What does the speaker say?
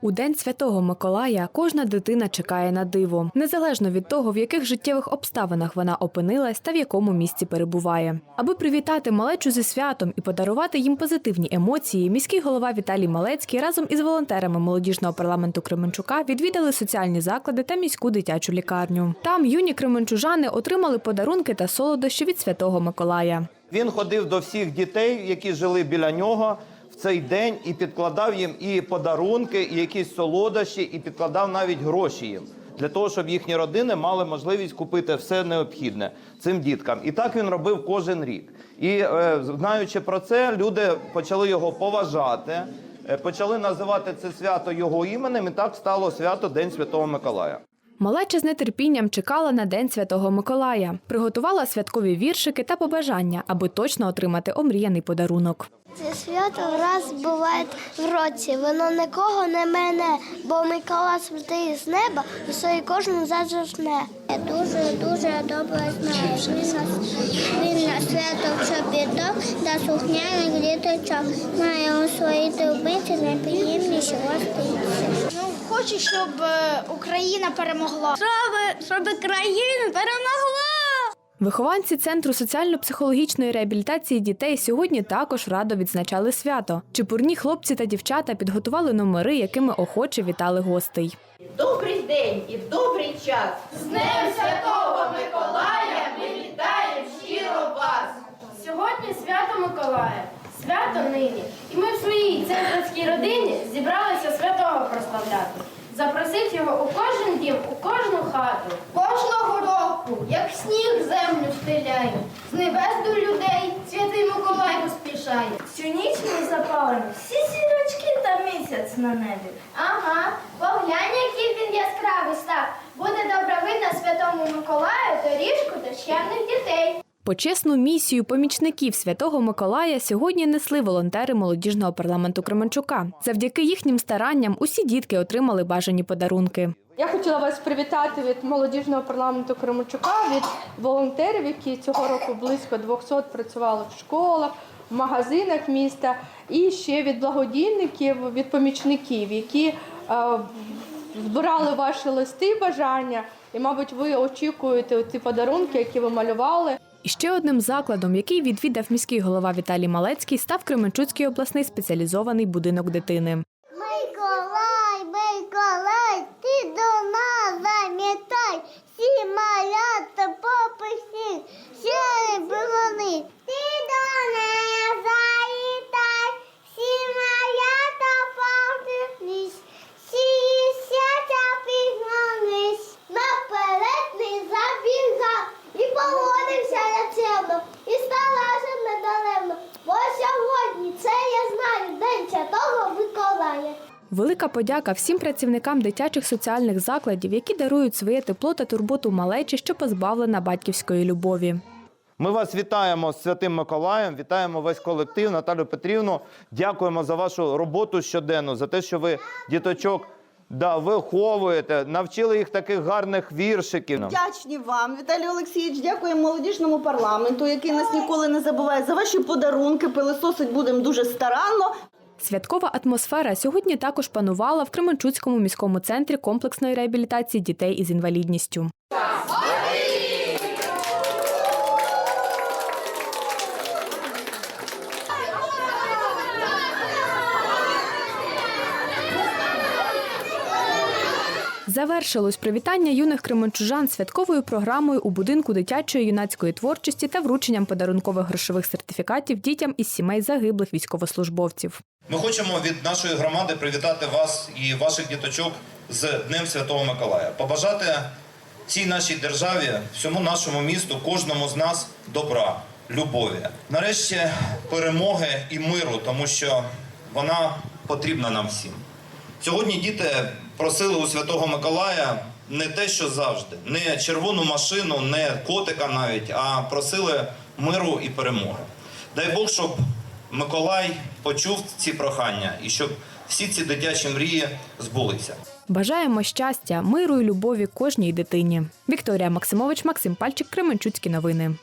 У день святого Миколая кожна дитина чекає на диво, незалежно від того, в яких життєвих обставинах вона опинилась та в якому місці перебуває. Аби привітати малечу зі святом і подарувати їм позитивні емоції, міський голова Віталій Малецький разом із волонтерами молодіжного парламенту Кременчука відвідали соціальні заклади та міську дитячу лікарню. Там юні кременчужани отримали подарунки та солодощі від святого Миколая. Він ходив до всіх дітей, які жили біля нього цей день, і підкладав їм і подарунки, і якісь солодощі, і підкладав навіть гроші їм. Для того, щоб їхні родини мали можливість купити все необхідне цим діткам. І так він робив кожен рік. І е, знаючи про це, люди почали його поважати, е, почали називати це свято його іменем, і так стало свято День Святого Миколая. Малеча з нетерпінням чекала на День Святого Миколая, приготувала святкові віршики та побажання, аби точно отримати омріяний подарунок. Це свято раз буває в році, воно нікого не мене, бо Микола святий з неба, все і кожен зажне. Я дуже дуже добре знаю. Він нас він на свято піддав та сухняних діточок. Має у своїй трубиці найприємніші гостинці. Хочу, щоб е, Україна перемогла. Щоб, щоб країна перемогла. Вихованці центру соціально-психологічної реабілітації дітей сьогодні також радо відзначали свято. Чепурні хлопці та дівчата підготували номери, якими охоче вітали гостей. Добрий день і в добрий час. З Днем Святого Миколая ми вітаємо щиро вас. Сьогодні свято Миколая, свято нині. І ми в своїй центрській родині зібралися святого прославляти. Запросити його у кожен дім, у кожну хату. Кожного року, як сніг землю стиляє, з небес до людей святий Миколай поспішає. Всю ніч ми запалимо всі сірочки та місяць на небі. Ага, поглянь, який він яскравий став. Буде добре видно святому Миколаю доріжку до чемних дітей. Почесну місію помічників святого Миколая сьогодні несли волонтери молодіжного парламенту Кременчука. Завдяки їхнім старанням усі дітки отримали бажані подарунки. Я хотіла вас привітати від молодіжного парламенту Кременчука, від волонтерів, які цього року близько 200 працювали в школах, в магазинах міста, і ще від благодійників, від помічників, які е, збирали ваші листи, бажання. І, мабуть, ви очікуєте ці подарунки, які ви малювали. Ще одним закладом, який відвідав міський голова Віталій Малецький, став Кременчуцький обласний спеціалізований будинок дитини. Миколай, Миколай, ти до нас замітай, всі малята попусти, всі білони. Ти до нас залітай, всі малята попустись, всі сята пігнались. Наперед не забігав, і поводився я чемно, і старався недаремно. Бо сьогодні це я знаю, День Святого Миколая. Велика подяка всім працівникам дитячих соціальних закладів, які дарують своє тепло та турботу малечі, що позбавлена батьківської любові. Ми вас вітаємо з Святим Миколаєм, вітаємо весь колектив, Наталю Петрівну. Дякуємо за вашу роботу щоденну, за те, що ви діточок да, виховуєте, навчили їх таких гарних віршиків. Вдячні вам, Віталій Олексійович. Дякуємо молодіжному парламенту, який нас ніколи не забуває за ваші подарунки. Пилисосить будемо дуже старанно. Святкова атмосфера сьогодні також панувала в Кременчуцькому міському центрі комплексної реабілітації дітей із інвалідністю. Завершилось привітання юних кременчужан святковою програмою у будинку дитячої юнацької творчості та врученням подарункових грошових сертифікатів дітям із сімей загиблих військовослужбовців. Ми хочемо від нашої громади привітати вас і ваших діточок з Днем Святого Миколая. Побажати цій нашій державі, всьому нашому місту, кожному з нас добра, любові. Нарешті перемоги і миру, тому що вона потрібна нам всім. Сьогодні діти просили у Святого Миколая не те, що завжди, не червону машину, не котика навіть, а просили миру і перемоги. Дай Бог, щоб Миколай почув ці прохання і щоб всі ці дитячі мрії збулися. Бажаємо щастя, миру і любові кожній дитині. Вікторія Максимович, Максим Пальчик, Кременчуцькі новини.